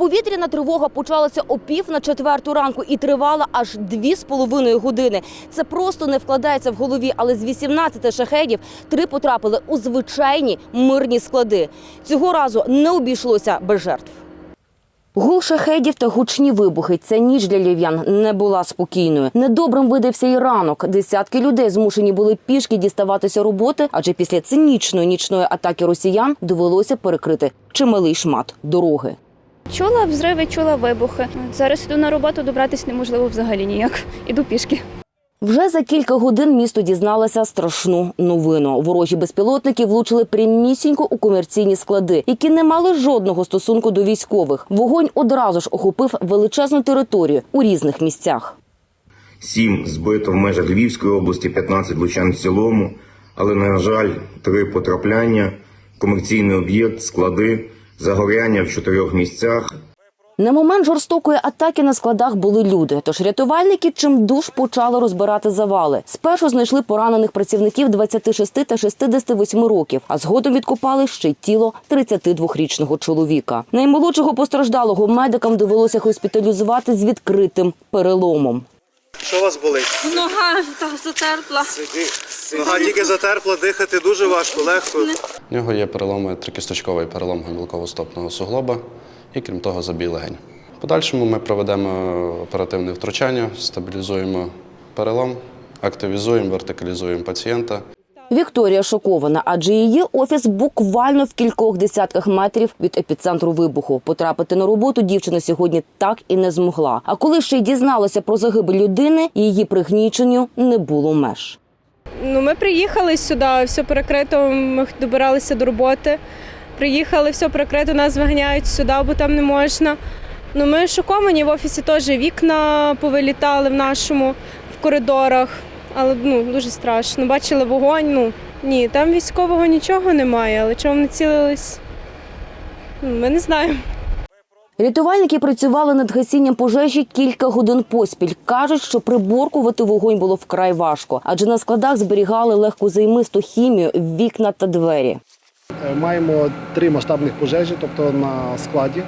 Повітряна тривога почалася о пів на четверту ранку і тривала аж дві з половиною години. Це просто не вкладається в голові, але з 18 шахедів три потрапили у звичайні мирні склади. Цього разу не обійшлося без жертв. Гул шахедів та гучні вибухи. Ця ніч для львів'ян не була спокійною. Недобрим видався і ранок. Десятки людей змушені були пішки діставатися роботи, адже після цинічної нічної атаки росіян довелося перекрити чималий шмат дороги. Чула взриви, чула вибухи. Зараз іду на роботу, добратися неможливо взагалі ніяк. Іду пішки. Вже за кілька годин місто дізналося страшну новину. Ворожі безпілотники влучили прямісінько у комерційні склади, які не мали жодного стосунку до військових. Вогонь одразу ж охопив величезну територію у різних місцях. 7 збито в межах Львівської області, 15 лучан в цілому, але, на жаль, три потрапляння, комерційний об'єкт, склади, загоряння в чотирьох місцях. На момент жорстокої атаки на складах були люди. Тож рятувальники чимдуж почали розбирати завали. Спершу знайшли поранених працівників 26 та 68 років, а згодом відкопали ще й тіло 32-річного чоловіка. Наймолодшого постраждалого медикам довелося госпіталізувати з відкритим переломом. Що у вас болить? Нога та затерпла. Нога тільки затерпла, дихати дуже важко, легко. У нього є переломи трикісточковий перелом гомілково-стопного суглоба і, крім того, забій легень. В подальшому ми проведемо оперативне втручання, стабілізуємо перелом, активізуємо, вертикалізуємо пацієнта. Вікторія шокована, адже її офіс буквально в кількох десятках метрів від епіцентру вибуху. Потрапити на роботу дівчина сьогодні так і не змогла. А коли ще й дізналася про загибель людини, її пригніченню не було меж. Ну, ми приїхали сюди, все перекрито, ми добиралися до роботи. Приїхали, все перекрито, нас виганяють сюди, бо там не можна. Ну, ми шоковані, в офісі теж вікна повилітали в нашому, в коридорах, але ну, дуже страшно. Бачили вогонь, ну ні, там військового нічого немає, але чого вони цілились, ну, ми не знаємо. Рятувальники працювали над гасінням пожежі кілька годин поспіль. кажуть, що приборкувати вогонь було вкрай важко, адже на складах зберігали легкозаймисту хімію, вікна та двері. Е, Маємо три масштабних пожежі, тобто на складі.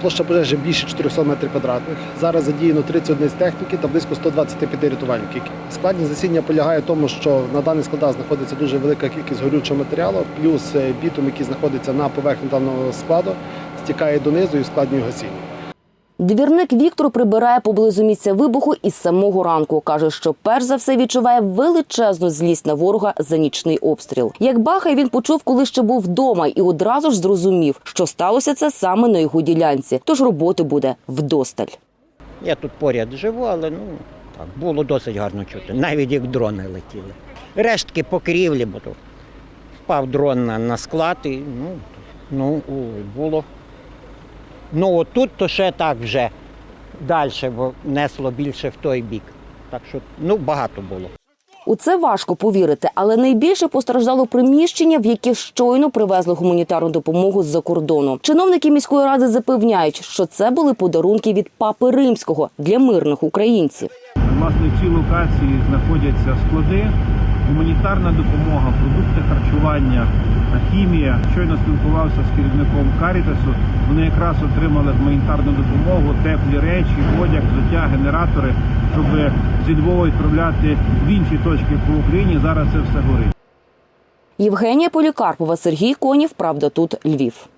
Площа пожежі більше 400 метрів квадратних. Зараз задіяно 31 з техніки та близько 125 рятувальників. Складність засіння полягає в тому, що на даних складах знаходиться дуже велика кількість горючого матеріалу, плюс е, бітум, який знаходиться на поверхні даного складу, стікає донизу і ускладнює гасіння. Двірник Віктор прибирає поблизу місця вибуху із самого ранку. каже, що перш за все відчуває величезну злість на ворога за нічний обстріл. Як бахай він почув, коли ще був вдома, і одразу ж зрозумів, що сталося це саме на його ділянці. Тож роботи буде вдосталь. Я тут поряд живу, але ну так було досить гарно чути, навіть як дрони летіли. Рештки покрівлі, бо то впав дрон на, на склад і ну, ну було. Ну отут то ще так вже далі, бо несло більше в той бік. Так що ну багато було. У це важко повірити, але найбільше постраждало приміщення, в яке щойно привезли гуманітарну допомогу з-за кордону. Чиновники міської ради запевняють, що це були подарунки від папи римського для мирних українців. Власне, в цій локації знаходяться склади, гуманітарна допомога, продукти харчування, хімія. Щойно спілкувався з керівником Карітасу. Вони якраз отримали гуманітарну допомогу, теплі речі, одяг, взуття, генератори, щоб зі Львова відправляти в інші точки по Україні. Зараз це все горить. Євгенія Полікарпова, Сергій Конів. Правда, тут Львів.